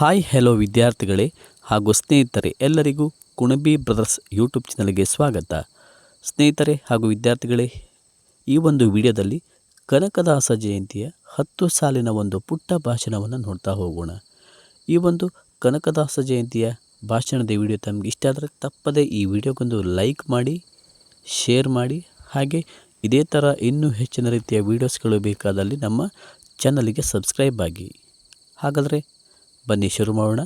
Hi, hello ವಿದ್ಯಾರ್ಥಿಗಳೇ ಹಾಗೂ ಸ್ನೇಹಿತರೆ, ಎಲ್ಲರಿಗೂ ಕುಣಬಿ ಬ್ರದರ್ಸ್ ಯೂಟ್ಯೂಬ್ ಚಾನಲ್ಗೆ ಸ್ವಾಗತ. ಸ್ನೇಹಿತರೆ ಹಾಗೂ ವಿದ್ಯಾರ್ಥಿಗಳೇ, ಈ ಒಂದು ವಿಡಿಯೋದಲ್ಲಿ ಕನಕದಾಸ ಜಯಂತಿಯ ಹತ್ತು ಸಾಲಿನ ಒಂದು ಪುಟ್ಟ ಭಾಷಣವನ್ನು ನೋಡ್ತಾ ಹೋಗೋಣ. ಈ ಒಂದು ಕನಕದಾಸ ಜಯಂತಿಯ ಭಾಷಣದ ವಿಡಿಯೋ ತಮಗೆ ಇಷ್ಟ ಆದರೆ ತಪ್ಪದೇ ಈ ವಿಡಿಯೋಗೊಂದು ಲೈಕ್ ಮಾಡಿ, ಶೇರ್ ಮಾಡಿ, ಹಾಗೆ ಇದೇ ಥರ ಇನ್ನೂ ಹೆಚ್ಚಿನ ರೀತಿಯ ವೀಡಿಯೋಸ್ಗಳು ಬೇಕಾದಲ್ಲಿ ನಮ್ಮ ಚಾನಲಿಗೆ ಸಬ್ಸ್ಕ್ರೈಬ್ ಆಗಿ. ಹಾಗಾದರೆ ಬನ್ನಿ ಶುರು ಮಾಡೋಣ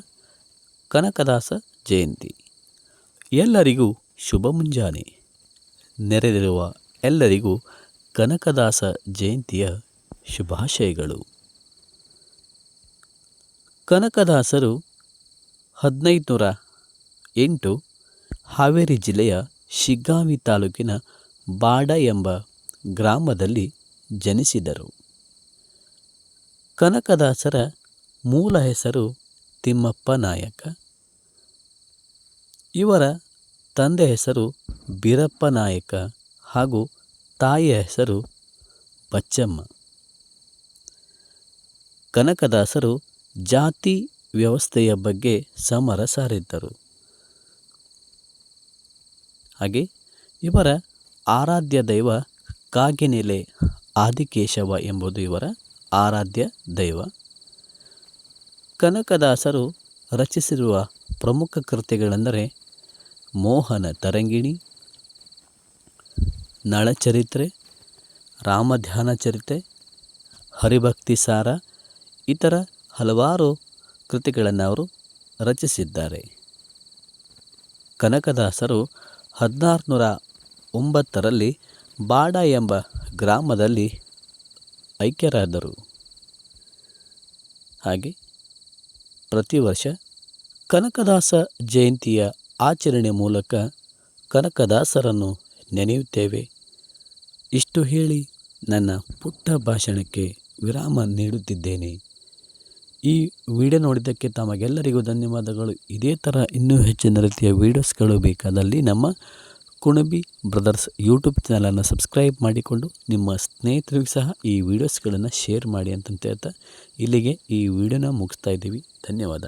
ಕನಕದಾಸ ಜಯಂತಿ. ಎಲ್ಲರಿಗೂ ಶುಭ ಮುಂಜಾನೆ. ನೆರೆದಿರುವ ಎಲ್ಲರಿಗೂ ಕನಕದಾಸ ಜಯಂತಿಯ ಶುಭಾಶಯಗಳು. ಕನಕದಾಸರು ಹದಿನೈದು ನೂರ ಎಂಟು ಹಾವೇರಿ ಜಿಲ್ಲೆಯ ಶಿಗ್ಗಾವಿ ತಾಲೂಕಿನ ಬಾಡ ಎಂಬ ಗ್ರಾಮದಲ್ಲಿ ಜನಿಸಿದರು. ಕನಕದಾಸರ ಮೂಲ ಹೆಸರು ತಿಮ್ಮಪ್ಪ ನಾಯಕ. ಇವರ ತಂದೆ ಹೆಸರು ಬೀರಪ್ಪ ನಾಯಕ ಹಾಗೂ ತಾಯಿಯ ಹೆಸರು ಬಚ್ಚಮ್ಮ. ಕನಕದಾಸರು ಜಾತಿ ವ್ಯವಸ್ಥೆಯ ಬಗ್ಗೆ ಸಮರ ಸಾರಿದ್ದರು. ಹಾಗೆ ಇವರ ಆರಾಧ್ಯ ದೈವ ಕಾಗಿನೆಲೆ ಆದಿಕೇಶವ ಎಂಬುದು ಇವರ ಆರಾಧ್ಯ ದೈವ. ಕನಕದಾಸರು ರಚಿಸಿರುವ ಪ್ರಮುಖ ಕೃತಿಗಳೆಂದರೆ ಮೋಹನ ತರಂಗಿಣಿ, ನಳಚರಿತ್ರೆ, ರಾಮಧ್ಯಾನ ಚರಿತ್ರೆ, ಹರಿಭಕ್ತಿ ಸಾರ, ಇತರ ಹಲವಾರು ಕೃತಿಗಳನ್ನು ಅವರು ರಚಿಸಿದ್ದಾರೆ. ಕನಕದಾಸರು ಹದಿನಾರುನೂರ ಒಂಬತ್ತರಲ್ಲಿ ಬಾಡ ಎಂಬ ಗ್ರಾಮದಲ್ಲಿ ಐಕ್ಯರಾದರು. ಹಾಗೆ ಪ್ರತಿ ವರ್ಷ ಕನಕದಾಸ ಜಯಂತಿಯ ಆಚರಣೆ ಮೂಲಕ ಕನಕದಾಸರನ್ನು ನೆನೆಯುತ್ತೇವೆ. ಇಷ್ಟು ಹೇಳಿ ನನ್ನ ಪುಟ್ಟ ಭಾಷಣಕ್ಕೆ ವಿರಾಮ ನೀಡುತ್ತಿದ್ದೇನೆ. ಈ ವಿಡಿಯೋ ನೋಡಿದ್ದಕ್ಕೆ ತಮಗೆಲ್ಲರಿಗೂ ಧನ್ಯವಾದಗಳು. ಇದೇ ಥರ ಇನ್ನೂ ಹೆಚ್ಚಿನ ರೀತಿಯ ವೀಡಿಯೋಸ್ಗಳು ಬೇಕಾದಲ್ಲಿ ನಮ್ಮ ಕುಣಬಿ ಬ್ರದರ್ಸ್ ಯೂಟ್ಯೂಬ್ ಚಾನಲನ್ನು ಸಬ್ಸ್ಕ್ರೈಬ್ ಮಾಡಿಕೊಂಡು ನಿಮ್ಮ ಸ್ನೇಹಿತರಿಗೂ ಸಹ ಈ ವಿಡಿಯೋಸ್ಗಳನ್ನು ಶೇರ್ ಮಾಡಿ ಅಂತಂತ ಹೇಳ್ತಾ ಇಲ್ಲಿಗೆ ಈ ವಿಡಿಯೋನ ಮುಗಿಸ್ತಾ ಇದ್ದೀವಿ. ಧನ್ಯವಾದ.